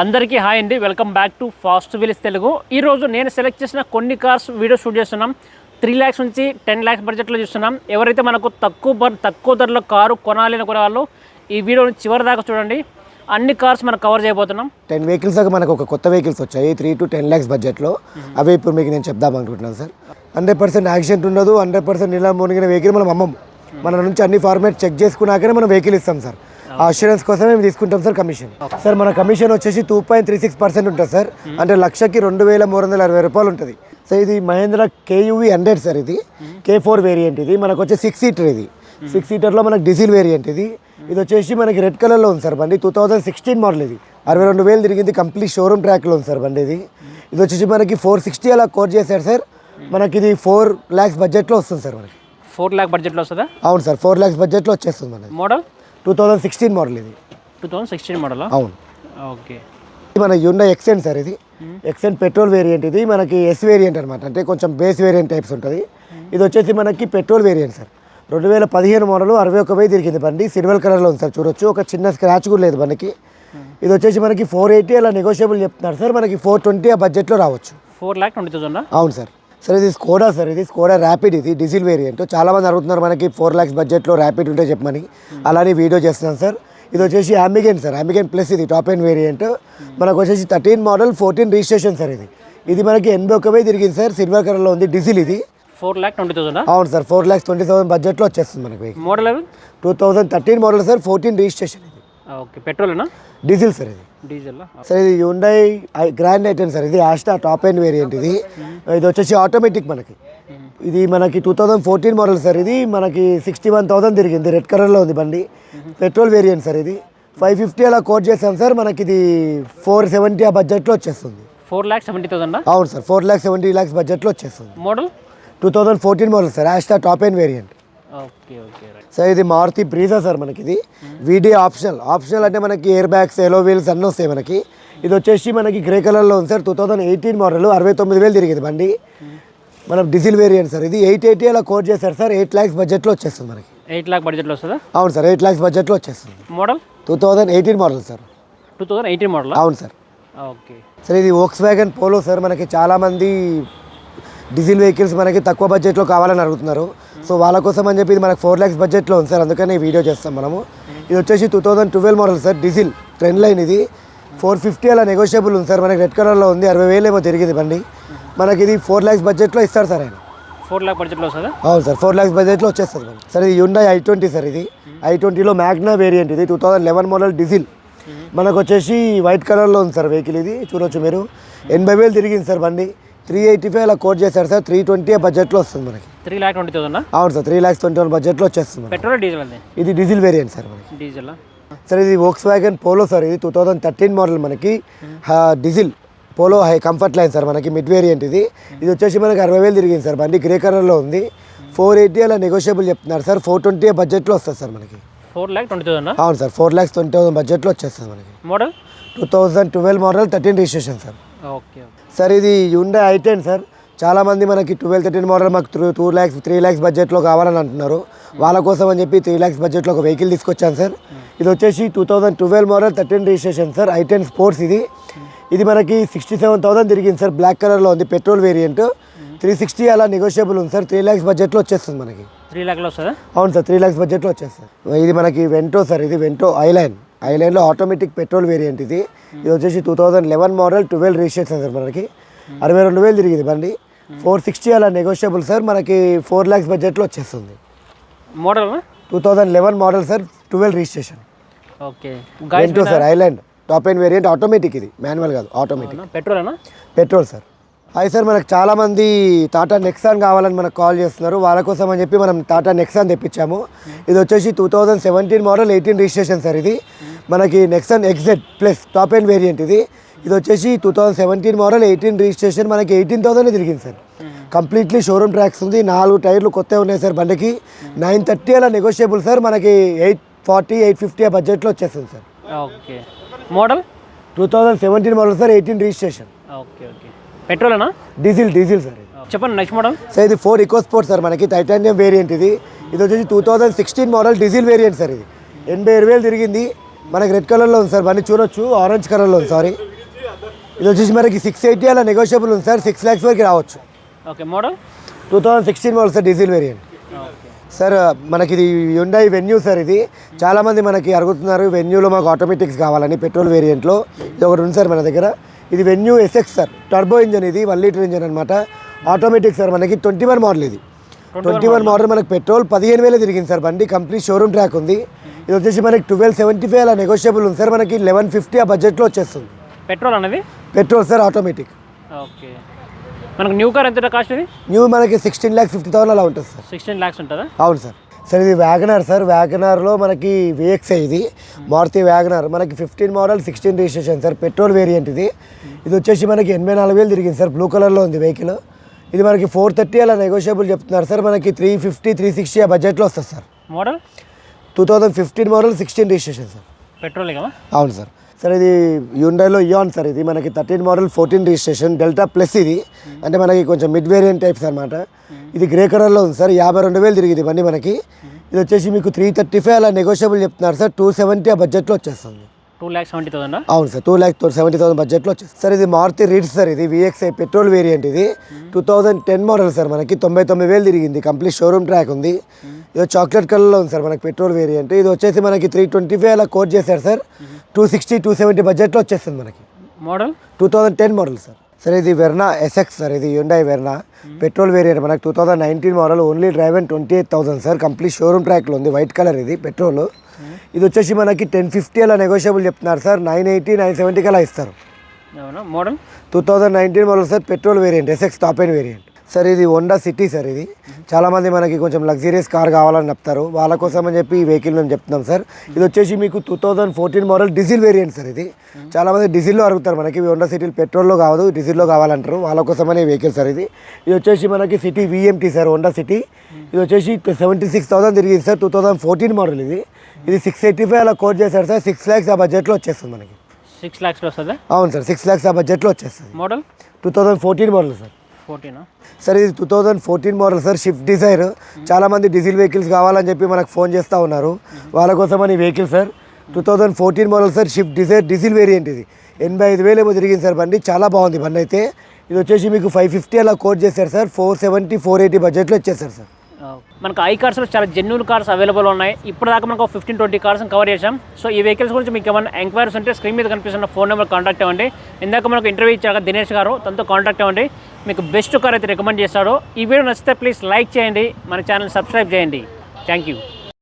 అందరికీ హాయ్ అండి. Welcome back to fast wheels Telugu. ఈరోజు నేను సెలెక్ట్ చేసిన కొన్ని కార్స్ వీడియో షూట్ చేస్తున్నాం. త్రీ ల్యాక్స్ నుంచి టెన్ ల్యాక్స్ బడ్జెట్లో చూస్తున్నాం. ఎవరైతే మనకు తక్కువ తక్కువ ధరలో కారు కొనాలి అనుకునే వాళ్ళు ఈ వీడియోని చివరి దాకా చూడండి. అన్ని కార్స్ మనం కవర్ చేయబోతున్నాం. టెన్ వెహికల్స్ దాకా మనకు ఒక కొత్త వెహికల్స్ వచ్చాయి. త్రీ టు టెన్ ల్యాక్స్ బడ్జెట్లో. అవే ఇప్పుడు మీకు నేను చెప్దాం అనుకుంటున్నాను సార్. హండ్రెడ్ పర్సెంట్ యాక్సిడెంట్ ఉండదు. హండ్రెడ్ పర్సెంట్ ఇలా మునిగిన వెహికల్ మనం అమ్మం మన నుంచి అన్ని ఫార్మాట్ చెక్ చేసుకున్నాకనే మనం వెహికల్ ఇస్తాం సార్. ఆ అష్యూరెన్స్ కోసం మేము తీసుకుంటాం సార్ కమిషన్. సార్ మన కమిషన్ వచ్చేసి two point three six percent ఉంటుంది సార్. అంటే లక్షకి రెండు వేల మూడు వందల అరవై రూపాయలు ఉంటుంది. సో ఇది మహేంద్ర కేయూవి హండ్రెడ్ సార్ ఇది. కే ఫోర్ వేరియంట్ ఇది. మనకు వచ్చే సిక్స్ సీటర్ ఇది. సిక్స్ సీటర్లో మనకి డీజిల్ వేరియంట్ ఇది. ఇది వచ్చేసి మనకి రెడ్ కలర్లో ఉంది సార్ బండి. టూ థౌజండ్ సిక్స్టీన్ మోడల్ ఇది. అరవై రెండు వేలు తిరిగింది కంప్లీట్ షోరూమ్ ట్రాక్లో ఉంది సార్ బండి ఇది. ఇది వచ్చేసి మనకి ఫోర్ సిక్స్టీ అలా కోట్ చేశారు సార్. మనకి ఇది ఫోర్ ల్యాక్స్ బడ్జెట్లో వస్తుంది సార్ మనకి. ఫోర్ ల్యాక్ బడ్జెట్లో వస్తుందా? అవును సార్ ఫోర్ ల్యాక్స్ బడ్జెట్లో వచ్చేస్తుంది మనకి model two thousand sixteen model ఇది. టూ థౌజండ్ సిక్స్టీన్ మోడలా? అవును. ఓకే. మన యుండా ఎక్సెంట్ సార్ ఇది. ఎక్సెంట్ పెట్రోల్ వేరియంట్ ఇది. మనకి ఎస్ వేరియంట్ అనమాట అంటే కొంచెం బేస్ వేరియంట్ టైప్స్ ఉంటుంది. ఇది వచ్చేసి మనకి పెట్రోల్ వేరియంట్ సార్. రెండు వేల పదిహేను మోడల్ అరవై ఒక వెయ్యి తిరిగింది బండి. సిల్వర్ కలర్లో ఉంది సార్ చూడొచ్చు. ఒక చిన్న స్క్రాచ్ కూడా లేదు బండికి ఇది వచ్చేసి మనకి ఫోర్ ఎయిటీ అలా నెగోషియబుల్ చెప్తున్నారు సార్. మనకి ఫోర్ ట్వంటీ ఆ బడ్జెట్లో రావచ్చు. ఫోర్ ల్యాక్ ట్వంటీ థౌసండా అవును సార్. సార్ ఇది స్కోడా సార్ ఇది స్కోడా ర్యాపిడ్ ఇది డీజిల్ వేరియంట్ చాలా మంది అడుగుతున్నారు మనకి ఫోర్ ల్యాక్స్ బడ్జెట్లో ర్యాపిడ్ ఉంటే చెప్పమని. అలానే వీడియో చేస్తున్నాను సార్. ఇది వచ్చేసి అమిగెన్ సార్ అమిగెన్ ప్లస్ ఇది టాప్ ఎండ్ వేరియంట్ మనకు వచ్చేసి thirteen model fourteen registration sir ఇది. ఇది మనకి ఎనభై ఒక వెయ్యి తిరిగింది సార్ సిల్వర్ కలర్లో ఉంది డీజిల్ ఇది. ఫోర్ ల్యాక్ ట్వంటీ థౌసండా అవును sir four lakhs twenty thousand బడ్జెట్లో వచ్చేస్తుంది మనకి model two thousand thirteen model sir fourteen registration okay. పెట్రోలేనా? Diesel sir ఇది. డీజిల్? సార్ ఇది Hyundai Grand i ten sir. ఇది ఆస్టా టాప్ ఎండ్ వేరియంట్ ఇది. ఇది వచ్చేసి ఆటోమేటిక్ మనకి. ఇది మనకి two thousand fourteen model sir ఇది. మనకి సిక్స్టీ వన్ థౌసండ్ తిరిగింది రెడ్ కలర్లో ఉంది బండి. పెట్రోల్ వేరియంట్ సార్ ఇది. ఫైవ్ ఫిఫ్టీ అలా కోట్ చేస్తాం సార్. మనకి ఇది ఫోర్ సెవెంటీ ఆ బడ్జెట్లో వచ్చేస్తుంది. ఫోర్ ల్యాక్ సెవెంటీ థౌసండా అవును sir. Four lakhs seventy lakhs బడ్జెట్లో వచ్చేస్తుంది. Model two thousand fourteen model sir. Asta top end variant okay okay right. Sir ఇది మారుతి బ్రీజా సార్ మనకి ఇది వీడీ ఆప్షనల్. ఆప్షనల్ అంటే మనకి ఎయిర్ బ్యాగ్స్ ఎలో వీల్స్ అన్నీ వస్తాయి మనకి. ఇది వచ్చేసి మనకి గ్రే కలర్లో ఉంది sir. Two thousand eighteen model అరవై తొమ్మిది వేలు తిరిగింది బండి. మనం డీజిల్ వేరియంట్ సార్. ఇది ఎయిట్ ఎయిటీ అలా కోట్ చేశారు సార్. ఎయిట్ ల్యాక్స్ బడ్జెట్లో వచ్చేస్తుంది మనకి. ఎయిట్ ల్యాక్ బడ్జెట్లో వస్తుందా? అవును సార్ ఎయిట్ ల్యాక్స్ బడ్జెట్లో వచ్చేస్తుంది. Model? Two thousand eighteen model sir. Two thousand eighteen మోడలా? అవును సార్. ఓకే. సార్ ఇది ఓక్స్ వ్యాగన్ పోలో సార్. మనకి చాలామంది డీజిల్ వెహికల్స్ మనకి తక్కువ బడ్జెట్లో కావాలని అడుగుతున్నారు. సో వాళ్ళ కోసం అని చెప్పి ఇది మనకి ఫోర్ ల్యాక్స్ బడ్జెట్లో ఉంది సార్. అందుకని వీడియో చేస్తాం మనము. ఇది వచ్చేసి two thousand twelve model sir. Diesel trend line ఇది. ఫోర్ ఫిఫ్టీ అలా నెగోషియబుల్ ఉంది సార్. మనకి రెడ్ కలర్లో ఉంది. అరవై వేలు ఏమో తిరిగింది బండి. మనకి ఇది ఫోర్ ల్యాక్స్ బడ్జెట్లో ఇస్తారు సార్ ఆయన. ఫోర్ ల్యాక్ బడ్జెట్లో వస్తుందా? అవును సార్. ఫోర్ ల్యాక్స్ బడ్జెట్లో వచ్చేస్తుంది బండి. సార్ ఇది యుండా ఐ ట్వంటీ సార్ ఇది. ఐ ట్వంటీలో మ్యాగ్నా వేరియంట్ ఇది. Two thousand eleven model diesel. మనకు వచ్చేసి వైట్ కలర్లో ఉంది సార్ వెహికల్ ఇది. చూడొచ్చు మీరు. ఎనభై వేలు తిరిగింది సార్ బండి. త్రీ ఎయిటీ ఫైవ్ అలా కోట్ చేశారు సార్. త్రీ ట్వంటీ బడ్జెట్లో వస్తుంది మనకి. త్రీ ల్యాక్ ట్వంటీ థౌసండా? అవును sir three lakhs twenty one బడ్జెట్లో వచ్చేస్తుంది పెట్రోల్ డీజిల్ ఇది డీజిల్ వేరియంట్ సార్ మనకి. డీజిల్? సార్ ఇది వోక్స్ వ్యాగన్ పోలో సార్. ఇది టూ థౌజండ్ థర్టీన్ మోడల్ మనకి. Diesel Polo high comfort line sir మనకి మిడ్ వేరియంట్ ఇది. ఇది వచ్చేసి మనకి అరవై వేలు తిరిగింది సార్. బండి గ్రే కలర్లో ఉంది. ఫోర్ ఎయిటీ అలా నెగోషియబుల్ చెప్తున్నారు సార్. ఫోర్ ట్వంటీ బడ్జెట్లో వస్తుంది సార్ మనకి. ఫోర్ ల్యాక్ ట్వంటీ థౌసండా అవును sir four lakhs twenty thousand బడ్జెట్లో వచ్చేస్తుంది మనకి. Model two thousand twelve model thirteen registration sir. Okay sir ఇది యుండే ఐ టెన్ సార్. చాలామంది మనకి ట్వెల్వ్ థర్టీన్ మోడల్ మాకు through two lakhs three lakhs బడ్జెట్లో కావాలని అంటున్నారు. వాళ్ళ కోసం అని చెప్పి త్రీ ల్యాక్స్ బడ్జెట్లో ఒక వెహికల్ తీసుకొచ్చాను సార్. ఇది వచ్చేసి two thousand twelve model thirteen registration sir. I ten sports ఇది. ఇది మనకి సిక్స్టీ సెవెన్ థౌసండ్ తిరిగింది సార్. బ్లాక్ కలర్లో ఉంది పెట్రోల్ వేరియంట్ త్రీ సిక్స్టీ అలా నెగోషియబుల్ ఉంది సార్. త్రీ ల్యాక్స్ బడ్జెట్లో వచ్చేస్తుంది మనకి. త్రీ ల్యాక్లో వస్తుందా? అవును సార్. త్రీ ల్యాక్స్ బడ్జెట్లో వచ్చేస్తుంది ఇది మనకి వెంటో సార్. ఇది వెంటో ఐలైన్ ఐలైన్లో ఆటోమేటిక్ పెట్రోల్ వేరియంట్ ఇది. ఇది వచ్చేసి two thousand eleven model twelve registration sir మనకి. అరవై రెండు వేలు తిరిగింది బండి. ఫోర్ సిక్స్టీ అలా నెగోషియబుల్ సార్. మనకి ఫోర్ ల్యాక్స్ బడ్జెట్లో వచ్చేస్తుంది. Model two thousand eleven model sir twelve registration. Okay. Vento sir highline. Top end variant automatic ఇది. మాన్యువల్ కాదు automatic petrol petrol sir. Hi sir మనకు చాలామంది టాటా నెక్సాన్ కావాలని మనకు కాల్ చేస్తున్నారు. వాళ్ళ కోసం అని చెప్పి మనం టాటా నెక్సాన్ తెప్పించాము. ఇది వచ్చేసి two thousand seventeen model eighteen registration sir ఇది. మనకి Nexon XZ plus top end variant ఇది. ఇది వచ్చేసి two thousand seventeen model eighteen registration మనకి ఎయిటీన్ థౌసండ్ తిరిగింది సార్. కంప్లీట్లీ షోరూమ్ ట్రాక్స్ ఉంది. నాలుగు టైర్లు కొత్తవి ఉన్నాయి సార్ బండికి. నైన్ థర్టీ అలా నెగోషియబుల్ సార్. మనకి ఎయిట్ ఫార్టీ ఎయిట్ ఫిఫ్టీ ఆ బడ్జెట్లో వచ్చేస్తుంది sir. Okay. Model? Two thousand seventeen model sir eighteen registration okay okay. Petrol అన్నా డీజిల్ డీజిల్ సార్ చెప్పండి నెక్స్ట్ మోడల్. సార్ ఇది ఫోర్ ఈకో స్పోర్ట్ సార్ మనకి. Titanium variant ఇది. ఇది వచ్చేసి two thousand sixteen model diesel variant sir ఇది. ఎనభై ఏడు వేలు తిరిగింది. మనకి రెడ్ కలర్లో ఉంది సార్ బండి చూడొచ్చు ఆరెంజ్ కలర్లో ఉంది సారీ ఇది వచ్చేసి మనకి సిక్స్ ఎయిటీ అలా నెగోషియబుల్ ఉంది సార్ సిక్స్ ల్యాక్స్ వరకు రావచ్చు. Okay model two thousand sixteen model sir diesel variant sir మనకి ఇది ఉండాయి వెన్యూ సార్ ఇది. చాలామంది మనకి అడుగుతున్నారు వెన్యూలో మాకు ఆటోమేటిక్స్ కావాలని పెట్రోల్ వేరియంట్లో ఇది ఒకటి ఉంది సార్ మన దగ్గర. ఇది Venue SX sir turbo engine ఇది వన్ లీటర్ ఇంజన్ అనమాట ఆటోమేటిక్ సార్ మనకి ట్వంటీ వన్ మోడల్ ఇది ట్వంటీ వన్ మోడల్ మనకి పెట్రోల్ పదిహేను వేలే తిరిగింది సార్ బండి కంప్లీట్ షోరూమ్ ట్రాక్ ఉంది. ఇది వచ్చేసి మనకి ట్వెల్వ్ సెవెంటీ ఫైవ్ అలా నెగోషియబుల్ ఉంది. సార్ మనకి లెవెన్ ఫిఫ్టీ ఆ బడ్జెట్లో వచ్చేస్తుంది. పెట్రోల్ అనేది పెట్రోల్ సార్ ఆటోమేటిక్ ఓకే. మనకు న్యూ కార్ ఎంత కాస్ట్ ఇది? న్యూ మనకి సిక్స్టీన్ ల్యాక్స్ ఫిఫ్టీ థౌసండ్ అలా ఉంటుంది సార్. సిక్స్టీన్ ల్యాక్స్ ఉంటుందా? అవును సార్. సార్ ఇది వ్యాగనార్ సార్. వ్యాగనార్లో మనకి విఎక్స్ఐ ఇది. మారుతి వ్యాగనార్ మనకి fifteen model sixteen registration sir. Petrol variant ఇది. ఇది వచ్చేసి మనకి ఎనభై నాలుగు వేలు తిరిగింది సార్. బ్లూ కలర్లో ఉంది వెహికల్ ఇది మనకి ఫోర్ థర్టీ అలా నెగోషియబుల్ చెప్తున్నారు సార్. మనకి త్రీ ఫిఫ్టీ త్రీ సిక్స్టీ ఆ బడ్జెట్లో వస్తుంది sir. Model two thousand fifteen model sixteen registration sir petrol కదా? అవును సార్ సార్ ఇది యూండైలో ఇయాన్ సార్ ఇది మనకి thirteen model fourteen registration Delta plus ఇది. అంటే మనకి కొంచెం మిడ్ వేరియంట్ టైప్స్ అనమాట ఇది గ్రే కలర్లో ఉంది సార్ యాభై రెండు వేలు తిరిగింది బండి మనకి. ఇది వచ్చేసి మీకు త్రీ థర్టీ ఫైవ్ అలా నెగోషియబుల్ చెప్తున్నారు సార్ టూ సెవెంటీ ఆ బడ్జెట్లో వచ్చేస్తుంది. టూ ల్యాక్స్ సెవెంటీ థౌసండా? అవును sir two lakh seventy thousand బడ్జెట్లో వచ్చేస్తుంది. సార్ ఇది మారుతి రీడ్స్ సార్ ఇది విఎక్స్ఐ పెట్రోల్ వేరియంట్ ఇది. Two thousand ten model sir మనకి తొంభై తొమ్మిది వేలు తిరిగింది. కంప్లీట్ షోరూమ్ ట్రాక్ ఉంది. ఇది చాక్లెట్ కలర్లో ఉంది సార్ మనకి పెట్రోల్ వేరియంట్. ఇది వచ్చేసి మనకి త్రీ ట్వంటీ ఫైవ్ అలా కోట్ చేశారు sir. Two sixty two seventy బడ్జెట్లో వచ్చేస్తుంది మనకి. Model? Two thousand ten model sir. Sir ఇది వెర్నా ఎస్ఎక్స్ సార్ ఇది యుండాయి వెర్నా. పెట్రోల్ వేరియంట్ మనకి two thousand nineteen model only drive and twenty eight thousand sir complete showroom ట్రాక్లో ఉంది white colour ఇది petrol ఇది వచ్చేసి మనకి టెన్ ఫిఫ్టీ అలా నెగోషియబుల్ చెప్తున్నారు సార్ నైన్ ఎయిటీ నైన్ సెవెంటీకి అలా ఇస్తారు. Model? Two thousand nineteen model sir petrol variant SX top and variant. Sir ఇది హోండా సిటీ సార్ ఇది. చాలామంది మనకి కొంచెం లగ్జరియస్ కార్ కావాలని చెప్తారు. వాళ్ళ కోసం అని చెప్పి ఈ వెహికల్ మేము చెప్తున్నాం సార్. ఇది వచ్చేసి మీకు two thousand fourteen model diesel variant sir ఇది. చాలామంది డీజిల్లో అడుగుతారు మనకి. హోండా సిటీలు పెట్రోల్లో కావదు డీజిల్లో కావాలంటారు. వాళ్ళ కోసమనే వెహికల్ సార్ ఇది. ఇది వచ్చేసి మనకి City VMT sir Honda City ఇది వచ్చేసి సెవెంటీ సిక్స్ థౌసండ్ తిరిగింది sir two thousand fourteen model ఇది. ఇది సిక్స్ ఎయిటీ ఫైవ్ అలా కోట్ చేశారు సార్. సిక్స్ ల్యాక్స్ ఆ బడ్జెట్లో వచ్చేస్తుంది మనకి. సిక్స్ ల్యాక్స్లో వస్తుందా? అవును సార్ సిక్స్ ల్యాక్స్ ఆ బడ్జెట్లో వచ్చేస్తుంది. Model two thousand fourteen model sir. ఫోర్టీనా? Sir ఇది two thousand fourteen model sir Swift Dzire. చాలామంది డీజిల్ వెహికల్స్ కావాలని చెప్పి మనకు ఫోన్ చేస్తూ ఉన్నారు. వాళ్ళ కోసమని vehicle sir. Two thousand fourteen model sir Swift Dzire diesel variant ఇది. ఎనభై ఐదు వేలు ఏమో తిరిగింది సార్ బండి. చాలా బాగుంది బండి అయితే. ఇది వచ్చేసి మీకు ఫైవ్ ఫిఫ్టీ అలా కోట్ చేశారు sir. Four seventy four eighty బడ్జెట్లో వచ్చేసారు సార్. మనకు ఐ కార్స్లో చాలా జెన్యున్ కార్స్ అవైలబుల్ ఉన్నాయి. ఇప్పటిదాకా మనకు ఫిఫ్టీన్ ట్వంటీ కార్స్ కవర్ చేసాం సో ఈ వెహికల్స్ గురించి మీకు ఏమైనా ఎంక్వైరీస్ ఉంటే స్క్రీన్ మీద కనిపిస్తున్న ఫోన్ నెంబర్ కాంటాక్ట్ అవ్వండి. ఇందాక మనకు ఇంటర్వ్యూ ఇచ్చాక దినేష్ గారు తనతో కాంటాక్ట్ అవ్వండి. మీకు బెస్ట్ కార్ అయితే రికమెండ్ చేస్తాడో. ఈ వీడియో నచ్చితే ప్లీజ్ లైక్ చేయండి. మన ఛానల్ సబ్స్క్రైబ్ చేయండి. Thank you